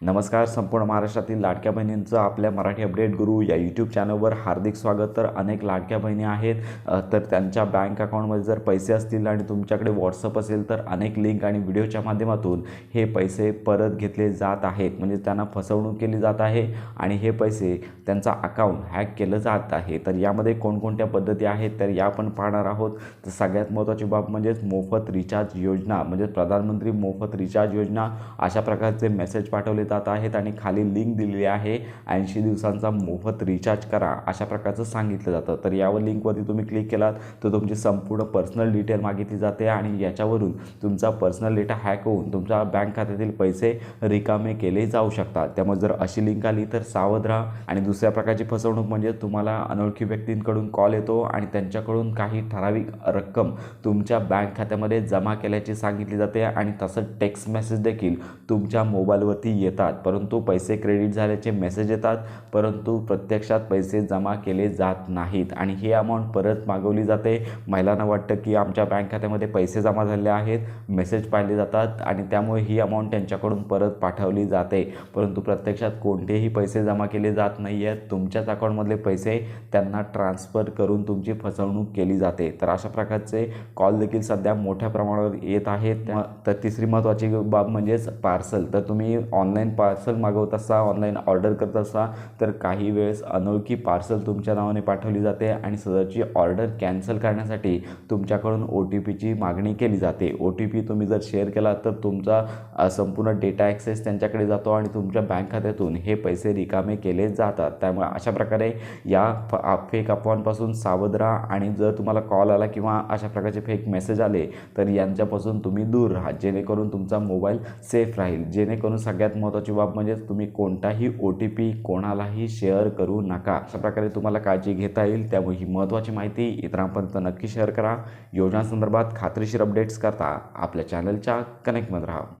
नमस्कार संपूर्ण महाराष्ट्रातील लाडक्या बहिणींचं आपल्या मराठी अपडेट गुरु या यूट्यूब चॅनलवर हार्दिक स्वागत. तर अनेक लाडक्या बहिणी आहेत तर त्यांच्या बँक अकाउंटमध्ये जर पैसे असतील आणि तुमच्याकडे व्हॉट्सअप असेल तर अनेक लिंक आणि व्हिडिओच्या माध्यमातून हे पैसे परत घेतले जात आहेत. म्हणजे त्यांना फसवणूक केली जात आहे आणि हे पैसे त्यांचा अकाउंट हॅक केलं जात आहे. तर यामध्ये कोणकोणत्या पद्धती आहेत तर या आपण पाहणार आहोत. तर सगळ्यात महत्त्वाची बाब म्हणजेच मोफत रिचार्ज योजना म्हणजे प्रधानमंत्री मोफत रिचार्ज योजना अशा प्रकारचे मेसेज पाठवले जात आहेत आणि खाली लिंक दिलेली आहे. ऐंशी दिवसांचा मोफत रिचार्ज करा. अशा प्रकारचं सांगितलं जातं. तर यावर लिंकवरती तुम्ही क्लिक केलात तर तुमची संपूर्ण पर्सनल डिटेल मागितली जाते आणि याच्यावरून तुमचा पर्सनल डेटा हॅक होऊन तुमच्या बँक खात्यातील पैसे रिकामे केले जाऊ शकतात. त्यामुळे जर अशी लिंक आली तर सावध राहा. आणि दुसऱ्या प्रकारची फसवणूक म्हणजे तुम्हाला अनोळखी व्यक्तींकडून कॉल येतो आणि त्यांच्याकडून काही ठराविक रक्कम तुमच्या बँक खात्यामध्ये जमा केल्याची सांगितली जाते आणि तसं टेक्स्ट मेसेज देखील तुमच्या मोबाईलवरती येतात. परंतु पैसे क्रेडिट झाल्याचे मेसेज येतात. परंतु प्रत्यक्षात पैसे जमा केले जात नाहीत. आणि ही अमाऊंट परत मागवली जाते. महिलांना वाटतं की आमच्या बँक खात्यामध्ये पैसे जमा झाले आहेत. मेसेज पाहिले जातात आणि त्यामुळे ही अमाऊंट त्यांच्याकडून परत पाठवली जाते. परंतु प्रत्यक्षात कोणतेही पैसे जमा केले जात नाही आहेत तुमच्याच अकाउंटमधले पैसे त्यांना ट्रान्सफर करून तुमची फसवणूक केली जाते. तर अशा प्रकारचे कॉल देखील सध्या मोठ्या प्रमाणावर येत आहेत. तर तिसरी महत्त्वाची बाब म्हणजेच पार्सल तर तुम्ही ऑनलाईन पार्सल मागवत असा ऑनलाईन ऑर्डर करत असा तर काही वेळेस अनोळखी पार्सल तुमच्या नावाने पाठवली जाते आणि सदरची ऑर्डर कॅन्सल करण्यासाठी तुमच्याकडून ओ टी पीची मागणी केली जाते. ओ टी पी तुम्ही जर शेअर केला तर तुमचा संपूर्ण डेटा ॲक्सेस त्यांच्याकडे जातो आणि तुमच्या बँक खात्यातून हे पैसे रिकामे केले जातात. त्यामुळे अशा प्रकारे या फेक अफवांपासून सावध राहा आणि जर तुम्हाला कॉल आला किंवा अशा प्रकारचे फेक मेसेज आले तर यांच्यापासून तुम्ही दूर राहा. जेणेकरून तुमचा मोबाईल सेफ राहील. जेणेकरून सगळ्यात महत्त्वाचं बाब म्हणजे तुम्ही कोणताही ओ टी पी कोणालाही शेअर करू नका. अशा प्रकारे तुम्हाला काळजी घेता येईल. त्यामुळे ही महत्त्वाची माहिती इतरांपर्यंत नक्की शेअर करा. योजनासंदर्भात खात्रीशीर अपडेट्स करता आपल्या चॅनलच्या कनेक्टमध्ये राहा.